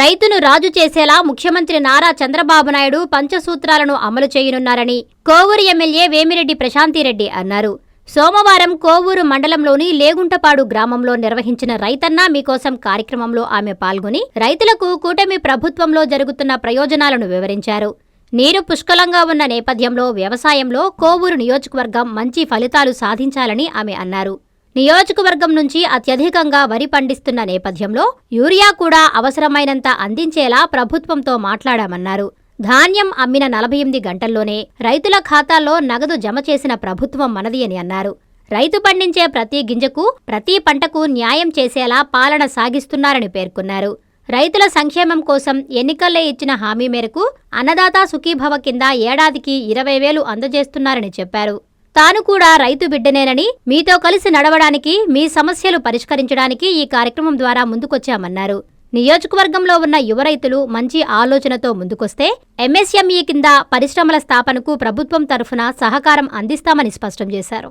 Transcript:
రైతును రాజు చేసేలా ముఖ్యమంత్రి నారా చంద్రబాబు నాయుడు పంచసూత్రాలను అమలు చేయనున్నారని కోవూరు ఎమ్మెల్యే వేమిరెడ్డి ప్రశాంతిరెడ్డి అన్నారు. సోమవారం కోవూరు మండలంలోని లేగుంటపాడు గ్రామంలో నిర్వహించిన రైతన్న మీకోసం కార్యక్రమంలో ఆమె పాల్గొని రైతులకు కూటమి ప్రభుత్వంలో జరుగుతున్న ప్రయోజనాలను వివరించారు. నీరు పుష్కలంగా ఉన్న నేపథ్యంలో వ్యవసాయంలో కోవూరు నియోజకవర్గం మంచి ఫలితాలు సాధించాలని ఆమె అన్నారు. నియోజకవర్గం నుంచి అత్యధికంగా వరి పండిస్తున్న నేపథ్యంలో యూరియా కూడా అవసరమైనంత అందించేలా ప్రభుత్వంతో మాట్లాడామన్నారు. ధాన్యం అమ్మిన నలభై ఎనిమిది గంటల్లోనే రైతుల ఖాతాల్లో నగదు జమ చేసిన ప్రభుత్వం మనది అని అన్నారు. రైతు పండించే ప్రతి గింజకు ప్రతి పంటకు న్యాయం చేసేలా పాలన సాగిస్తున్నారని పేర్కొన్నారు. రైతుల సంక్షేమం కోసం ఎన్నికల్లో ఇచ్చిన హామీ మేరకు అన్నదాత సుఖీభవ కింద ఏడాదికి ఇరవై వేలు అందజేస్తున్నారని చెప్పారు. తాను కూడా రైతు బిడ్డనేనని మీతో కలిసి నడవడానికి మీ సమస్యలు పరిష్కరించడానికి ఈ కార్యక్రమం ద్వారా ముందుకొచ్చామన్నారు. నియోజకవర్గంలో ఉన్న యువ రైతులు మంచి ఆలోచనతో ముందుకొస్తే ఎంఎస్ఎంఈ కింద పరిశ్రమల స్థాపనకు ప్రభుత్వం తరఫున సహకారం అందిస్తామని స్పష్టం చేశారు.